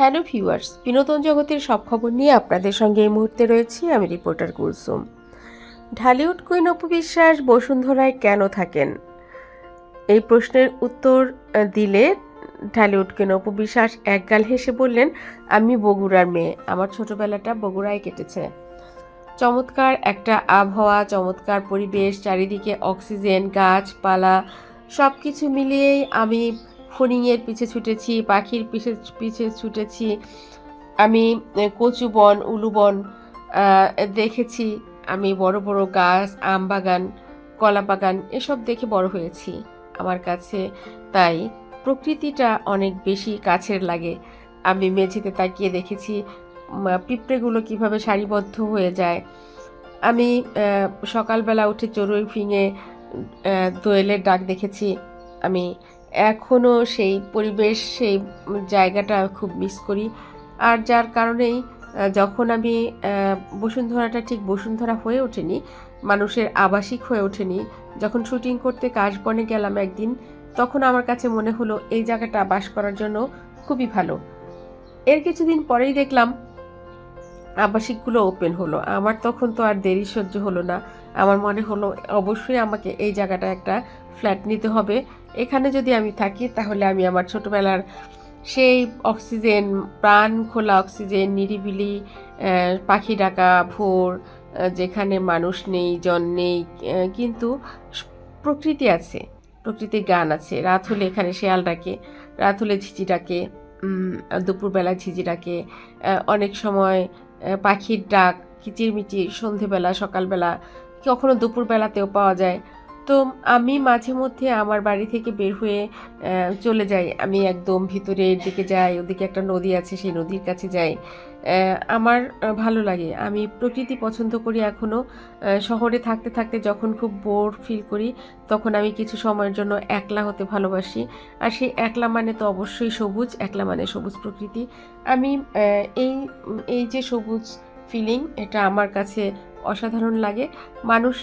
Hello viewers, বিনোদন জগতের সব খবর নিয়ে আপনাদের সঙ্গে এই মুহূর্তে রয়েছি আমি রিপোর্টার কুলসুম। ঢালিউড কুইন অপু বিশ্বাস বসুন্ধরায় কেন থাকেন? এই প্রশ্নের উত্তর দিলে ঢালিউড কুইন অপু বিশ্বাস একগাল হেসে বললেন, আমি বগুড়ার মেয়ে, আমার ছোটবেলাটা বগুড়ায় কেটেছে। চমৎকার একটা আবহাওয়া, চমৎকার পরিবেশ, চারিদিকে অক্সিজেন, গাছপালা সব কিছু মিলিয়েই আমি ফড়িংয়ের পিছে ছুটেছি, পাখির পিছে পিছে ছুটেছি, আমি কচু বন, উলু বন দেখেছি, আমি বড় বড় গাছ, আম বাগান, কলা বাগান, এসব দেখে বড় হয়েছি। আমার কাছে তাই প্রকৃতিটা অনেক বেশি কাছের লাগে। আমি মেঝেতে তাকিয়ে দেখেছি পিঁপড়েগুলো কীভাবে সারিবদ্ধ হয়ে যায়। আমি সকালবেলা উঠে চড়ুই ফিঙে দোয়েলের ডাক দেখেছি। আমি এখনও সেই পরিবেশ, সেই জায়গাটা খুব মিস করি। আর যার কারণেই যখন আমি বসুন্ধরাটা ঠিক বসুন্ধরা হয়ে ওঠেনি, মানুষের আবাসিক হয়ে ওঠেনি, যখন শুটিং করতে কাশবনে গেলাম একদিন, তখন আমার কাছে মনে হলো, এই জায়গাটা বাস করার জন্য খুবই ভালো। এর কিছুদিন পরেই দেখলাম আবাসিকগুলো ওপেন হলো। আমার তখন তো আর দেরি সহ্য হলো না। আমার মনে হলো, অবশ্যই আমাকে এই জায়গাটা একটা ফ্ল্যাট নিতে হবে। এখানে যদি আমি থাকি, তাহলে আমি আমার ছোটবেলার সেই অক্সিজেন প্রাণ খোলা অক্সিজেন নিরিবিলি পাখি ডাকা, ভোর যেখানে মানুষ নেই, জন নেই কিন্তু প্রকৃতি আছে, প্রকৃতির গান আছে। রাত হলে এখানে শেয়াল ডাকে, রাত হলে ঝিঝি ডাকে দুপুরবেলা ঝিঝি ডাকে অনেক সময় পাখির ডাক কিচিরমিচির সন্ধেবেলা সকালবেলা কখনো দুপুরবেলাতেও পাওয়া যায়। তো আমি মাঝে মধ্যে আমার বাড়ি থেকে বের হয়ে চলে যাই। আমি একদম ভিতরের দিকে যাই, ওদিকে একটা নদী আছে, সেই নদীর কাছে যাই। আমার ভালো লাগে। আমি প্রকৃতি পছন্দ করি এখনও শহরে থাকতে থাকতে যখন খুব বোর ফিল করি, তখন আমি কিছু সময়ের জন্য একলা হতে ভালোবাসি। আর সেই একলা মানে তো অবশ্যই সবুজ, একলা মানে সবুজ প্রকৃতি। আমি এই এই যে সবুজ ফিলিং, এটা আমার কাছে অসাধারণ লাগে। মানুষ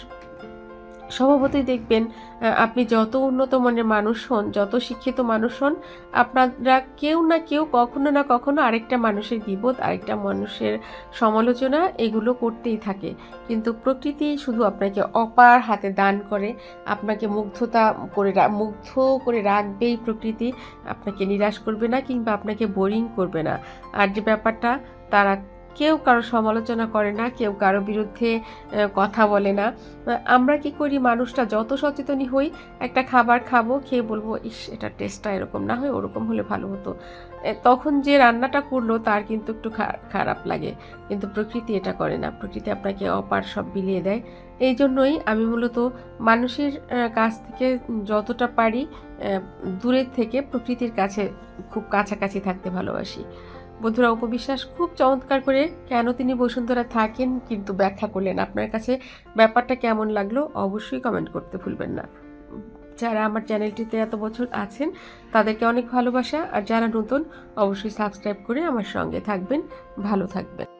স্বভাবতই দেখবেন আপনি যত উন্নত মানের মানুষ হন, যত শিক্ষিত মানুষ হন, আপনারা কেউ না কেউ কখনো না কখনো আরেকটা মানুষের বিপদ আরেকটা মানুষের সমালোচনা এগুলো করতেই থাকে। কিন্তু প্রকৃতি শুধু আপনাকে অপার হাতে দান করে, আপনাকে মুগ্ধতা করে মুগ্ধ করে রাখবেই প্রকৃতি। আপনাকে নিরাশ করবে না কিংবা আপনাকে বোরিং করবে না। আর যে ব্যাপারটা, তারা কেউ কারও সমালোচনা করে না, কেউ কারও বিরুদ্ধে কথা বলে না। আমরা কি করি? মানুষটা যত সচেতনই হই, একটা খাবার খাব, খেয়ে বলব, ইস, এটা টেস্টটা এরকম না হয়, ওরকম হলে ভালো হতো। তখন যে রান্নাটা করল, তার কিন্তু একটু খারাপ লাগে। কিন্তু প্রকৃতি এটা করে না। প্রকৃতি আপনাকে অপার সব বিলিয়ে দেয়। এই জন্যই আমি মূলত মানুষের কাছ থেকে যতটা পারি দূরের থেকে প্রকৃতির কাছে খুব কাছাকাছি থাকতে ভালোবাসি। বন্ধুরা উপবিশ্বাস খুব চমৎকার করে কেন তিনি বসুন্ধরা থাকেন কিন্তু ব্যাখ্যা করলেন। আপনার কাছে ব্যাপারটা কেমন লাগল অবশ্যই কমেন্ট করতে ভুলবেন না। যারা আমার চ্যানেলটিতে এত বছর আছেন, তাদেরকে অনেক ভালোবাসা। আর যারা নতুন, অবশ্যই সাবস্ক্রাইব করে আমার সঙ্গে থাকবেন। ভালো থাকবেন।